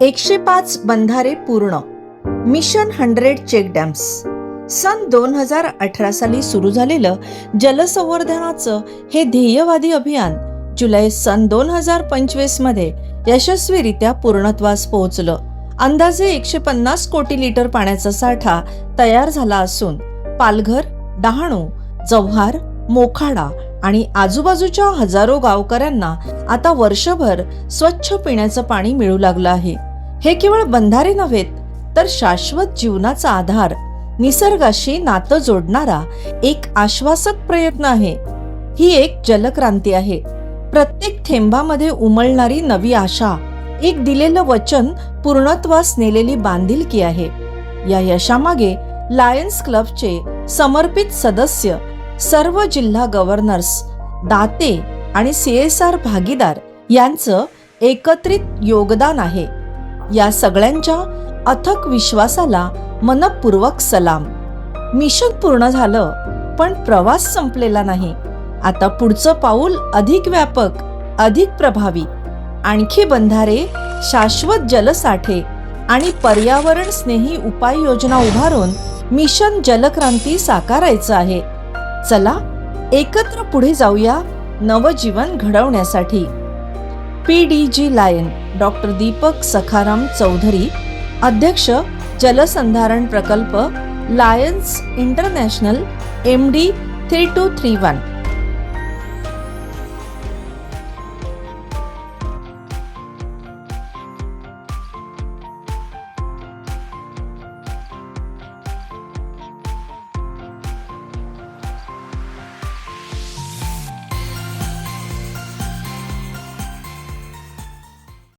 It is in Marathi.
एकशे पाच बंधारे पूर्ण. Mission hundred check dams. सन दोन हजार अठरा साली सुरू झालेलं जलसंवर्धनाचं हे ध्येयवादी अभियान जुलै सन दोन हजार पंचवीसमध्ये यशस्वीरित्या पूर्णत्वास पोहोचलं. अंदाजे एकशे पन्नास कोटी लिटर पाण्याचा साठा तयार झाला असून पालघर डहाणू जव्हार मोखाडा आणि आजूबाजूच्या हजारो गावकऱ्यांना आता वर्षभर स्वच्छ पिण्याचं पाणी मिळू लागलं आहे. हे केवळ बंधारे नव्हेत तर शाश्वत जीवनाचा आधार. निसर्गाशी नातं जोडणारा एक आश्वासक प्रयत्न आहे. ही एक जलक्रांती आहे. प्रत्येक थेंबामध्ये उमलणारी नवी आशा एक दिलेलं वचन पूर्णत्वास नेलेली बांधिलकी आहे. या यशामागे लायन्स क्लबचे समर्पित सदस्य सर्व जिल्हा गव्हर्नर्स दाते आणि सी एस आर भागीदार यांचं एकत्रित योगदान आहे. या सगळ्यांच्या अथक विश्वासाला मनपूर्वक सलाम. मिशन पूर्ण झालं पण प्रवास संपलेला नाही. आता पुढचं पाऊल अधिक व्यापक अधिक प्रभावी. आणखी बंधारे शाश्वत जलसाठे आणि पर्यावरण स्नेही उपाययोजना उभारून मिशन जलक्रांती साकारायचं आहे. चला एकत्र पुढे जाऊया नवजीवन घडवण्यासाठी. P D G lion doctor Deepak Sakharam Chaudhari अध्यक्ष जलसंधारण प्रकल्प lions international M D three two three one.